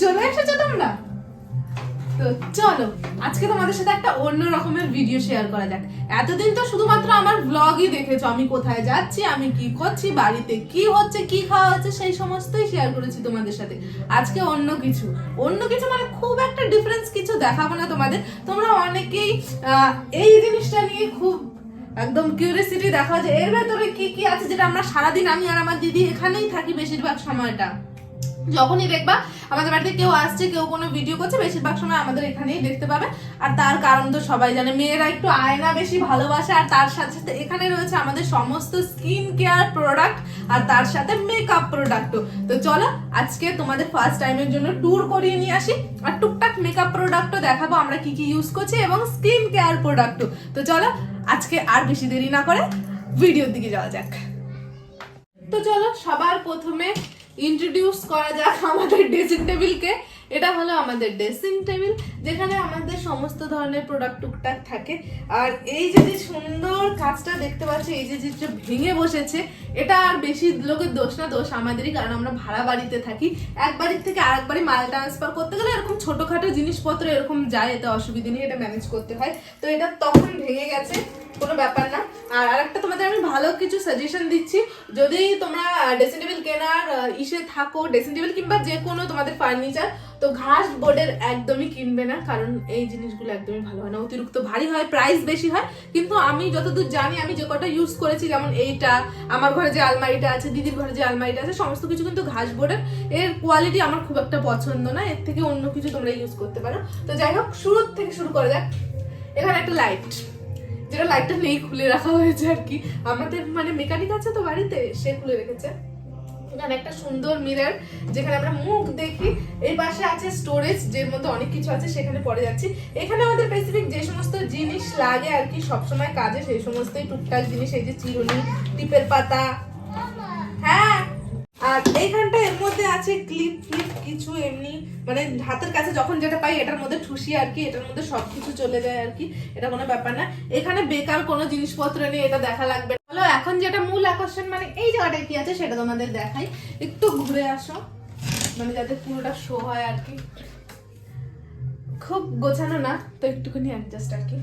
চলে এসেছ তোমরা? তো চলো, আজকে তোমাদের সাথে একটা অন্য রকমের ভিডিও শেয়ার করা যাক। এতদিন তো শুধুমাত্র আমার ব্লগই দেখেছ, আমি কোথায় যাচ্ছি, আমি কি করছি, বাড়িতে কি হচ্ছে, কি খাওয়া হচ্ছে, সেই সমস্তই শেয়ার করেছি তোমাদের সাথে। আজকে অন্য কিছু। অন্য কিছু মানে খুব একটা ডিফারেন্স কিছু দেখাবো না তোমাদের। তোমরা অনেকেই এই জিনিসটা নিয়ে খুব একদম কিউরিয়াসিটি দেখা যে এর ভেতরে কি কি আছে, যেটা আমরা সারাদিন আমি আর আমার দিদি এখানেই থাকি বেশিরভাগ সময়টা। যখনই দেখবা, আমাদের বাড়িতে কেউ আসছে, কেউ কোনো ভিডিও করছে, বেশিরভাগ সময় আমাদের এখানেই দেখতে পাবে। আর তার কারণ তো সবাই জানে, মেয়েরা একটু আয়না বেশি ভালোবাসে, আর তার সাথে সাথে এখানে রয়েছে আমাদের সমস্ত স্কিন কেয়ার প্রোডাক্ট আর তার সাথে মেকআপ প্রোডাক্টও তো চলো, আজকে তোমাদের ফার্স্ট টাইমের জন্য ট্যুর করিয়ে নিয়ে আসি, আর টুকটাক মেকআপ প্রোডাক্টও দেখাবো, আমরা কি কি ইউজ করছি, এবং স্কিন কেয়ার প্রোডাক্টও তো চলো, আজকে আর বেশি দেরি না করে ভিডিওর দিকে যাওয়া যাক। তো চলো, সবার প্রথমে ইন্ট্রোডিউস করা যাক আমাদের ড্রেসিং টেবিলকে এটা হলো আমাদের ড্রেসিং টেবিল যেখানে আমাদের সমস্ত ধরনের প্রোডাক্ট টুকটাক থাকে। আর এই যে যে সুন্দর কাজটা দেখতে পাচ্ছি, এই যে যে ভেঙে বসেছে, এটা আর বেশি লোকের দোষ না, দোষ আমাদেরই, কারণ আমরা ভাড়া বাড়িতে থাকি। এক বাড়ির থেকে আরেক বাড়ি মাল ট্রান্সফার করতে গেলে এরকম ছোটোখাটো জিনিসপত্র এরকম যায়, এতে অসুবিধা নেই, এটা ম্যানেজ করতে হয়। তো এটা তখন ভেঙে গেছে। কোনো ব্যাপার না। আর আরেকটা তোমাদের আমি ভালো কিছু সাজেশন দিচ্ছি। যদি তোমরা ড্রেসিং টেবিল কেনার ইসে থাকো ড্রেসিং টেবিল কিংবা যে কোনো তোমাদের ফার্নিচার তো ঘাস বোর্ডের একদমই কিনবে না, কারণ এই জিনিসগুলো একদমই ভালো হয় না। অতিরিক্ত ভারী হয় প্রাইস বেশি হয়। কিন্তু আমি যতদূর জানি, আমি যে কটা ইউজ করেছি, যেমন এইটা, আমার ঘরে যে আলমারিটা আছে, দিদির ঘরে যে আলমারিটা আছে, সমস্ত কিছু কিন্তু ঘাস বোর্ডের। এর কোয়ালিটি আমার খুব একটা পছন্দ না, এর থেকে অন্য কিছু তোমরা ইউজ করতে পারো। তো যাই হোক, শুরুর থেকে শুরু করা যাক। এখানে একটা লাইট যেটা লাইটটা নেই, খুলে রাখা হয়েছে আর কি। আমাদের মানে মেকানিক আছে তো বাড়িতে, সে খুলে রেখেছে। এখানে একটা সুন্দর মিরর যেখানে আমরা মুখ দেখি। এই পাশে আছে স্টোরেজ যের মধ্যে অনেক কিছু আছে, সেখানে পড়ে যাচ্ছি। এখানে আমাদের স্পেসিফিক যে সমস্ত জিনিস লাগে আর কি, সবসময় কাজে, সেই সমস্তই টুকটাক জিনিস, এই যে চিরুনি টিপের পাতা আর এইখানটা এর মধ্যে আছে ক্লিপ ফ্লিপ কিছু এমনি মানে হাতের কাছে যখন যেটা পাই এটার মধ্যে ঠুসি আর কি, এটার মধ্যে সবকিছু চলে যায় আর কি, এটা কোনো ব্যাপার না। এখানে বেকার কোনো জিনিসপত্র নেই, এটা দেখা লাগবে। হলো এখন যেটা মূল আকর্ষণ মানে এই জায়গাটায় কি আছে সেটা তোমাদের দেখাই। একটু ঘুরে আসো মানে যাতে পুরোটা শো হয় আর কি। খুব গোছানো না, তো একটুখানি অ্যাডজাস্ট আর কি।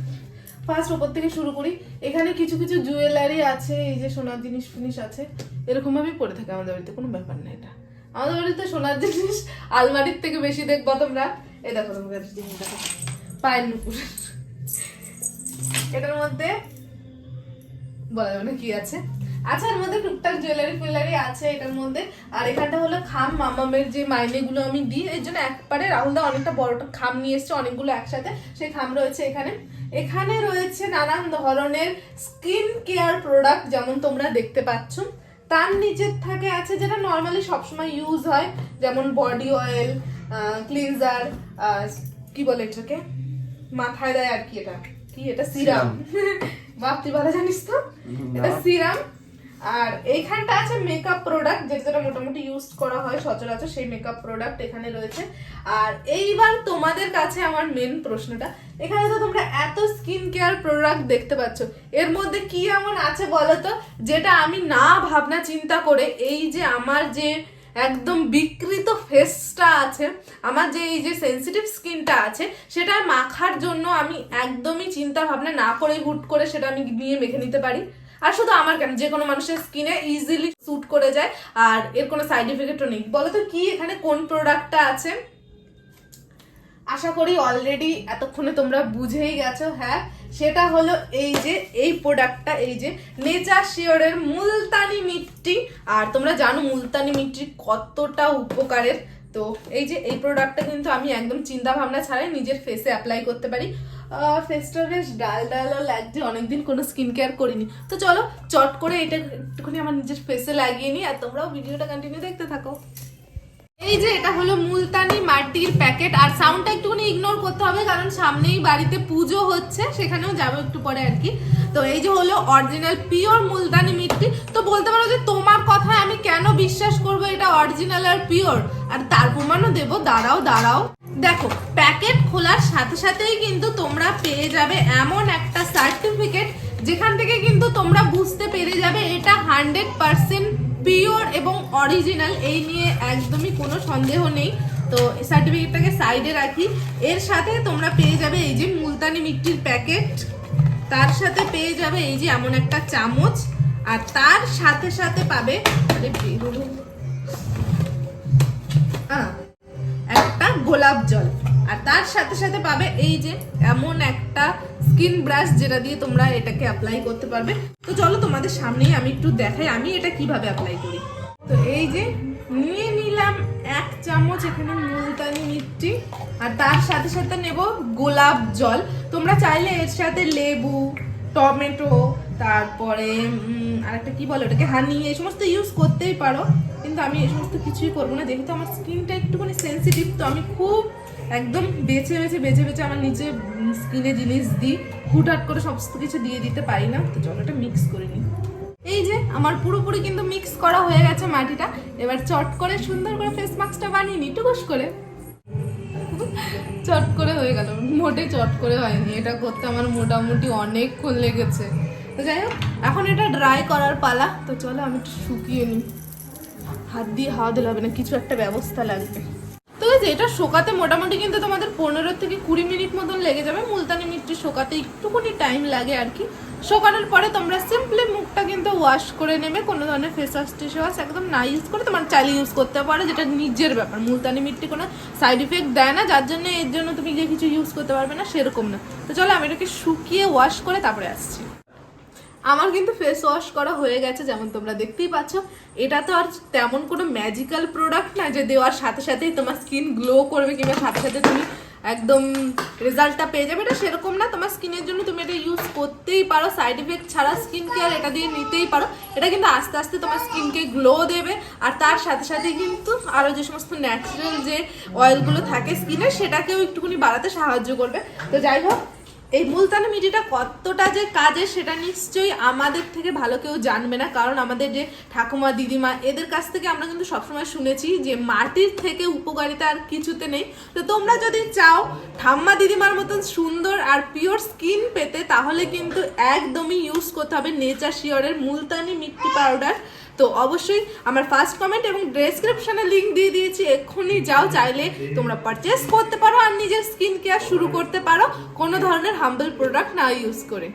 ফার্স্ট ওপর থেকে শুরু করি। এখানে কিছু কিছু জুয়েলারি আছে, এই যে সোনার জিনিস ফিনিস আছে, এরকম ভাবেই পড়ে থাকে আমাদের বাড়িতে, কোনো ব্যাপার না এটা। আমাদের বাড়িতে সোনার জিনিস আলমারির থেকে বেশি দেখব তোমরা। এই দেখো তোমাকে জিনিস দেখো পায়ের নুপুর। এটার মধ্যে, বলা যাবে না কি আছে। আচ্ছা এর মধ্যে টুকটাক জুয়েলারি ফুয়েলারি আছে এটার মধ্যে। আর এখানটা হলো খাম। মামামের যে মাইনেগুলো আমি দিই, এর জন্য একবারে রাহুলদা অনেকটা বড়টা খাম নিয়ে এসছে, অনেকগুলো একসাথে। সেই খাম রয়েছে এখানে। এখানে রয়েছে নানান ধরনের স্কিন কেয়ার প্রোডাক্ট যেমন তোমরা দেখতে পাচ্ছ। তার নিচের থাকে আছে যেটা নর্মালি সবসময় ইউজ হয় যেমন বডি অয়েল ক্লিনজার কি বলে এটাকে? মাথায় দেয় আর কি এটা। কি এটা? সিরাম। বাপতি তুই ভালো জানিস তো? এটা সিরাম। আর এইখানটা আছে মেকআপ প্রোডাক্ট যেটা যেটা মোটামুটি ইউজ করা হয় সচরাচর, সেই মেকআপ প্রোডাক্ট এখানে রয়েছে। আর এইবার তোমাদের কাছে আমার মেন প্রশ্নটা, এখানে তো তোমরা এত স্কিন কেয়ার প্রোডাক্ট দেখতে পাচ্ছ। এর মধ্যে কি এমন আছে বলো তো যেটা আমি না ভাবনা চিন্তা করে এই যে আমার যে একদম বিকৃত ফেসটা আছে, আমার যে এই যে সেন্সিটিভ স্কিনটা আছে, সেটা মাখার জন্য আমি একদমই চিন্তা ভাবনা না করে হুট করে সেটা আমি নিয়ে মেখে নিতে পারি। আর শুধু আমার কেন? যে কোনো মানুষের স্কিনে ইজিলি স্যুট করে যায়, আর এর কোনো সাইড এফেক্টও নেই। বলো তো কি এখানে কোন প্রোডাক্টটা আছে? আশা করি অলরেডি এতক্ষণে তোমরা বুঝেই গেছো হ্যাঁ? সেটা হলো এই যে, এই প্রোডাক্টটা এই যে নেচার শিওরের মুলতানি মিট্টি। আর তোমরা জানো মুলতানি মিট্টি কতটা উপকারের? তো এই যে, এই প্রোডাক্টটা কিন্তু আমি একদম চিন্তা ভাবনা ছাড়াই নিজের ফেসে অ্যাপ্লাই করতে পারি। ফেসটা বেশ ডাল ডালও লাগছে, অনেকদিন কোনো স্কিন কেয়ার করিনি। তো চলো, চট করে এটা একটুখানি আমার নিজের ফেসে লাগিয়ে নিই, আর তোমরাও ভিডিওটা কন্টিনিউ দেখতে থাকো। এই যে, এটা হলো মুলতানি মাটির প্যাকেট আর সাউন্ডটা একটুখানি ইগনোর করতে হবে, কারণ সামনেই বাড়িতে পুজো হচ্ছে, সেখানেও যাব একটু পরে আর কি। তো এই যে হলো অরিজিনাল পিওর মুলতানি মিট্টি তো বলতে পারো যে তোমার কথায় আমি কেন বিশ্বাস করব এটা অরিজিনাল আর পিওর আর তার প্রমাণও দেবো, দাঁড়াও দাঁড়াও। দেখো প্যাকেট খোলার সাথে সাথেই কিন্তু তোমরা পেয়ে যাবে এমন একটা সার্টিফিকেট যেখান থেকে কিন্তু তোমরা বুঝতে পেরে যাবে এটা হান্ড্রেড পার্সেন্ট পিওর এবং অরিজিনাল এই নিয়ে একদমই কোনো সন্দেহ নেই। তো সার্টিফিকেটটাকে সাইডে রাখি। এর সাথে তোমরা পেয়ে যাবে এই যে মুলতানি মিট্টির প্যাকেট তার সাথে পেয়ে যাবে এই যে এমন একটা চামচ। আর তার সাথে সাথে পাবে, আরে গোলাপ জল। আর তার সাথে সাথে পাবে এই যে এমন একটা স্কিন ব্রাশ যেটা দিয়ে তোমরা এটাকে অ্যাপ্লাই করতে পারবে। তো চলো তোমাদের সামনেই আমি একটু দেখাই আমি এটা কীভাবে অ্যাপ্লাই করি। তো এই যে নিয়ে নিলাম এক চামচ এখানে মুলতানি মিষ্টি আর তার সাথে সাথে নেব গোলাপ জল। তোমরা চাইলে এর সাথে লেবু টমেটো তারপরে উম, আরেকটা কি বলে ওটাকে হানি এই সমস্ত ইউজ করতেই পারো। কিন্তু আমি এই সমস্ত কিছুই করব না। যেহেতু আমার স্কিনটা একটুখানি সেন্সিটিভ তো আমি খুব একদম বেছে বেছে বেছে বেছে আমার নিচে স্কিনে জিনিস দিই। হুটহাট করে সমস্ত কিছু দিয়ে দিতে পারি না। তো চলো এটা মিক্স করে নিই। এই যে, আমার পুরোপুরি কিন্তু মিক্স করা হয়ে গেছে মাটিটা। এবার চট করে, সুন্দর করে ফেস মাস্কটা বানিয়ে নিই। টুকুস করে। চট করে হয়ে গেল। মোটে চট করে হয়নি। এটা করতে আমার মোটামুটি অনেকক্ষণ লেগেছে। তো যাই হোক, এখন এটা ড্রাই করার পালা। তো চলো আমি একটু শুকিয়ে নিই। হাত দিয়ে হাওয়া দিলে হবে না, কিছু একটা ব্যবস্থা লাগবে। তো যে, এটা শোকাতে মোটামুটি কিন্তু তোমাদের পনেরো থেকে কুড়ি মিনিট মতন লেগে যাবে। মুলতানি মিষ্টি শোকাতে একটুখানি টাইম লাগে আর কি। শোকানোর পরে তোমরা সিম্পলি মুখটা কিন্তু ওয়াশ করে নেবে। কোনো ধরনের ফেস ওয়াশ টিস ওয়াশ একদম না ইউজ করে তোমার চাইলে ইউজ করতে পারো, যেটা নিজের ব্যাপার। মুলতানি মিষ্টি কোনো সাইড ইফেক্ট দেয় না, যার জন্য এর জন্য তুমি গিয়ে কিছু ইউজ করতে পারবে না, সেরকম না। তো চলো, আমি এটাকে শুকিয়ে ওয়াশ করে তারপরে আসছি। আমার কিন্তু ফেস ওয়াশ করা হয়ে গেছে, যেমন তোমরা দেখতেই পাচ্ছ। এটা তো আর তেমন কোনো ম্যাজিক্যাল প্রোডাক্ট না যে দেওয়ার সাথে সাথেই তোমার স্কিন গ্লো করবে কিংবা সাথে সাথে তুমি একদম রেজাল্টটা পেয়ে যাবে। এটা সেরকম না, তোমার স্কিনের জন্য তুমি এটা ইউজ করতেই পারো। সাইড ইফেক্ট ছাড়া স্কিন কেয়ার এটা দিয়ে নিতেই পারো। এটা কিন্তু আস্তে আস্তে তোমার স্কিনকে গ্লো দেবে। আর তার সাথে সাথে কিন্তু আরও যে সমস্ত ন্যাচারাল যে অয়েলগুলো থাকে স্কিনে সেটাকেও একটুখানি বাড়াতে সাহায্য করবে। তো যাই হোক এই মুলতানি মিটিটা কতটা যে কাজে, সেটা নিশ্চয়ই আমাদের থেকে ভালো কেউ জানবে না। কারণ আমাদের যে ঠাকুমা, দিদিমা, এদের কাছ থেকে আমরা কিন্তু সবসময় শুনেছি যে মাটির থেকে উপকারিতা আর কিছুতে নেই। তো তোমরা যদি চাও ঠাম্মা, দিদিমার মতন সুন্দর আর পিওর স্কিন পেতে, তাহলে কিন্তু একদমই ইউজ করতে হবে নেচার শিওরের মুলতানি মিট্টি পাউডার তো অবশ্যই আমার ফার্স্ট কমেন্ট এবং ডেসক্রিপশানে লিঙ্ক দিয়ে দিয়েছি, এক্ষুনি যাও চাইলে তোমরা পারচেস করতে পারো আর নিজের স্কিন কেয়ার শুরু করতে পারো। কোনো ধরনের হাম্বল প্রোডাক্ট না ইউজ করে।